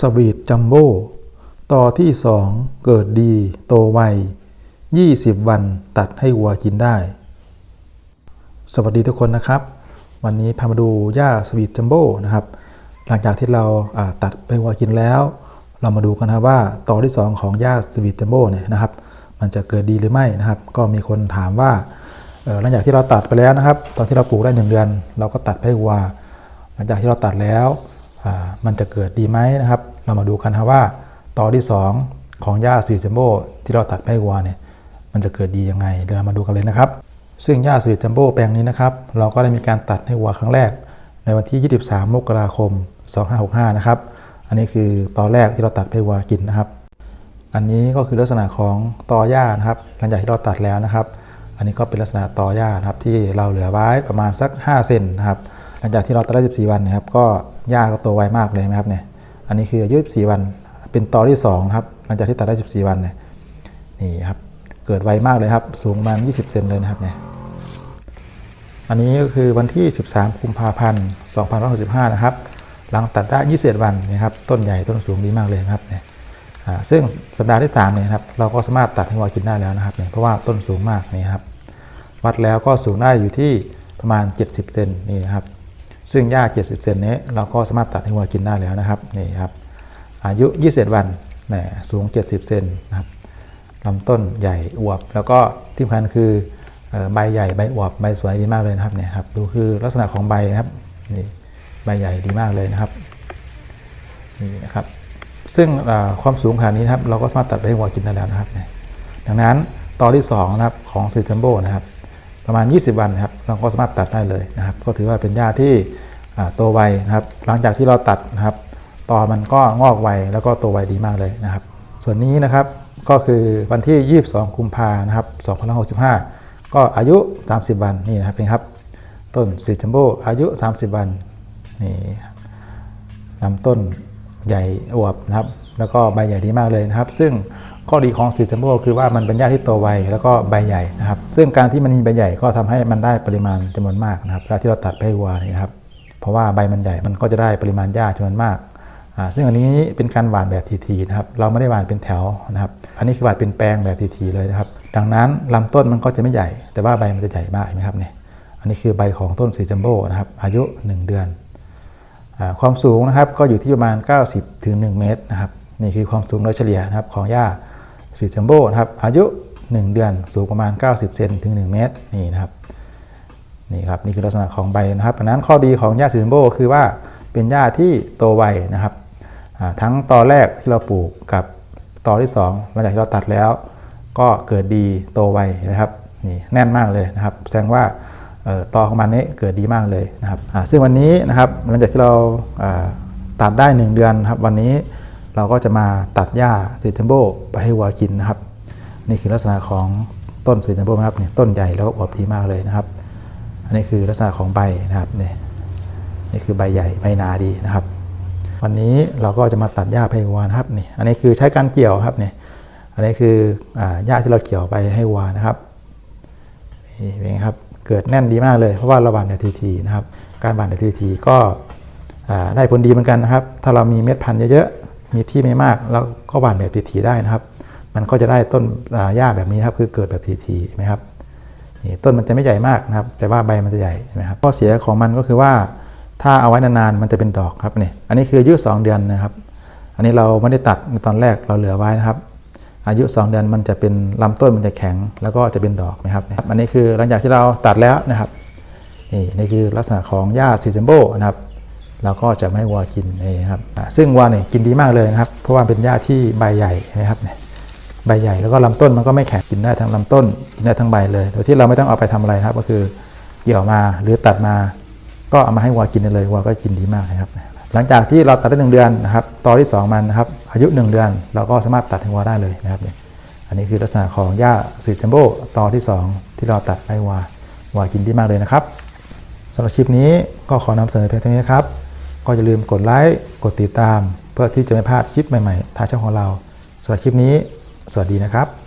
สวีทจัมโบ้ต่อที่2เกิดดี โตไว 20 วันตัดให้วัวกินได้ สวัสดีทุกคนนะครับ วันนี้พามาดูหญ้าสวีทจัมโบ้นะครับ หลังจากที่เราตัดไปวัวกินแล้ว เรามาดูกันนะว่าต่อที่ 2 ของหญ้าสวีทจัมโบ้เนี่ยนะครับ มันจะเกิดดีหรือไม่นะครับ ก็มีคนถามว่าหลังจากที่เราตัดไปแล้วนะครับ ตอนที่เราปลูกได้หนึ่งเดือน เราก็ตัดให้วัว หลังจากที่เราตัดแล้ว มันจะเกิดดีไหมนะครับ เรามาดูกันนะครับว่าตอที่ 2 ของหญ้าสีจัมโบที่เราตัดไปให้วัวเนี่ยมันจะเกิดดียังไงเดี๋ยวเรามาดูกันเลยนะครับ ซึ่งหญ้าสีจัมโบแปลงนี้นะครับ เราก็ได้มีการตัดให้วัวครั้งแรก ในวันที่ 23 มกราคม 2565 นะครับ อันนี้คือตอนแรกที่เราตัดให้วัวกินนะครับ อันนี้ก็คือลักษณะของตอหญ้านะครับ หลังจากที่เราตัดแล้วนะครับ อันนี้ก็เป็นลักษณะตอหญ้านะครับที่เราเหลือไว้ประมาณสัก 5 เซนนะครับ ลังจากที่เราตัดได้ 14 วันนะครับ ก็หญ้าก็โตไวมากเลยนะครับเนี่ย อันนี้คืออายุ 14 วัน เป็นตอที่2นะครับ หลังจากที่ตัดได้ 14 วันเนี่ยนี่ครับ เกิดไวมากเลยครับ สูงประมาณ 20 เซนเลยนะครับเนี่ย อันนี้ก็คือวันที่ 13 กุมภาพันธ์ 2565 นะครับ หลังตัดได้ 21 วันนะครับ ต้นใหญ่ต้นสูงดีมากเลยนะครับเนี่ยอ่าซึ่งสัปดาห์ที่3เนี่ยครับเราก็สามารถตัดให้วัวกินได้แล้วนะครับเนี่ยเพราะว่าต้นสูงมากนี่ครับวัดแล้วก็สูงได้อยู่ที่ประมาณ 70 เซนนี่นะครับ ซึ่งหญ้า70 เซนนี้เราก็สามารถตัดให้วัวกินได้แล้วนะครับนี่ครับอายุ 21 วันแหมสูง 70 เซนนะครับลำต้นใหญ่อวบ แล้วก็ที่สำคัญคือใบใหญ่ใบอวบใบสวยดีมากเลยนะครับเนี่ยครับดูคือลักษณะของใบนะครับนี่ใบใหญ่ดีมากเลยนะครับนี่นะครับซึ่งความสูงขนาดนี้นะครับเราก็สามารถตัดไปให้วัวกินได้แล้วนะครับ ดังนั้นตอนที่2นะครับของซีจัมโบนะครับ ประมาณ 20 วันครับเราก็สามารถตัดได้เลยนะครับ ก็ถือว่าเป็นหญ้าที่โตไวนะครับ หลังจากที่เราตัดนะครับตอมันก็งอกไวแล้วก็โตไวดีมากเลยนะครับ ส่วนนี้นะครับก็คือวันที่ 22 กุมภานะครับ2565 ก็อายุ 30 วันนี่นะครับเป็นครับ ต้นสีจัมโบ้อายุ 30 วันนี่ลำต้นใหญ่อวบนะครับ แล้วก็ใบใหญ่ดีมากเลยนะครับ ซึ่ง ข้อดีของสีจัมโบ้คือว่ามันเป็นหญ้าที่โตไวแล้วก็ใบใหญ่นะครับ ซึ่งการที่มันมีใบใหญ่ก็ทำให้มันได้ปริมาณจำนวนมากนะครับเวลาที่เราตัดไปให้วัวนี่นะครับ เพราะว่าใบมันใหญ่มันก็จะได้ปริมาณหญ้าจำนวนมากอ่าซึ่งอันนี้เป็นการหว่านแบบทีๆนะครับ เราไม่ได้หว่านเป็นแถวนะครับ อันนี้คือหว่านเป็นแปลงแบบทีๆเลยนะครับ ดังนั้นลำต้นมันก็จะไม่ใหญ่ แต่ว่าใบมันจะใหญ่มากเห็นไหมครับเนี่ย อันนี้คือใบของต้นสีจัมโบ้นะครับ อายุ 1 เดือนอาความสูงนะครับก็อยู่ที่ประมาณ 90ถึง1เมตรนะครับ นี่คือความสูงโดยเฉลี่ยนะครับของหญ้า สีจัมโบ้นะครับอายุ 1 เดือนสูงประมาณ 90 เซนถึง 1 เมตรนี่นะครับนี่ครับนี่คือลักษณะของใบนะครับดังนั้นข้อดีของหญ้าสีจัมโบ้คือว่าเป็นหญ้าที่โตไวนะครับทั้งตอแรกที่เราปลูกกับตอที่สองหลังจากที่เราตัดแล้ว ก็เกิดดีโตไวนะครับนี่แน่นมากเลยนะครับ แสดงว่าตอของมันนี้เกิดดีมากเลยนะครับซึ่งวันนี้นะครับหลังจากที่เราตัดได้ 1 เดือนนครับวันนี้ เราก็จะมาตัดหญ้าสีจัมโบไปให้วัวกินนะครับ นี่คือลักษณะของต้นสีจัมโบนะครับเนี่ยต้นใหญ่แล้วก็อวบดีมากเลยนะครับ อันนี้คือลักษณะของใบนะครับเนี่ยนี่คือใบใหญ่ใบหนาดีนะครับ วันนี้เราก็จะมาตัดหญ้าให้วัวนะครับนี่อันนี้คือใช้การเกี่ยวครับเนี่ยอันนี้คือหญ้าที่เราเกี่ยวไปให้วัวนะครับนี่เป็นไงครับเกิดแน่นดีมากเลยเพราะว่าเราหว่านแบบทีนะครับ การหว่านแบบทีก็ได้ผลดีเหมือนกันนะครับ ถ้าเรามีเม็ดพันธุ์เยอะๆ มีที่ไม่มากเราก็หว่านแบบทีๆได้นะครับ มันก็จะได้ต้นอ่าหญ้าแบบนี้ครับคือเกิดแบบทีๆนไหมครับนี่ต้นมันจะไม่ใหญ่มากนะครับ แต่ว่าใบมันจะใหญ่นะครับข้อเสียของมันก็คือว่าถ้าเอาไว้นานๆมันจะเป็นดอกครับนี่อันนี้คืออายุ 2 เดือนนะครับ อันนี้เราไม่ได้ตัดในตอนแรกเราเหลือไว้นะครับ อายุ 2 เดือนมันจะเป็นลำต้นมันจะแข็ง แล้วก็จะเป็นดอกนะครับ อันนี้คือหลังจากที่เราตัดแล้วนะครับนี่นี่คือลักษณะของหญ้าซีเซมโบนะครับ เราก็จะไม่ให้วัวกินนี่ครับซึ่งวัวเนี่ยกินดีมากเลยนะครับ เพราะว่าเป็นหญ้าที่ใบใหญ่นะครับเนี่ยใบใหญ่แล้วก็ลำต้นมันก็ไม่แข็งกินได้ทั้งลำต้น กินได้ทั้งใบเลย โดยที่เราไม่ต้องเอาไปทำอะไรครับ ก็คือเกี่ยวมาหรือตัดมา ก็เอามาให้วัวกินได้เลยวัวก็กินดีมากนะครับ หลังจากที่เราตัดได้หนึ่งเดือนนะครับตอที่สองมันนะครับอายุ 1 เดือน เราก็สามารถตัดให้วัวได้เลยนะครับเนี่ยอันนี้คือลักษณะของหญ้าสีจัมโบ้ตอที่ 2 ที่เราตัดให้วัววัวกินดีมากเลยนะครับสำหรับคลิปนี้ก็ขอนำเสนอเพียงเท่านี้นะครับ ก็อย่าลืมกดไลค์กดติดตาม เพื่อที่จะไม่พลาดคลิปใหม่ๆทางช่องของเราสำหรับคลิปนี้ สวัสดีนะครับ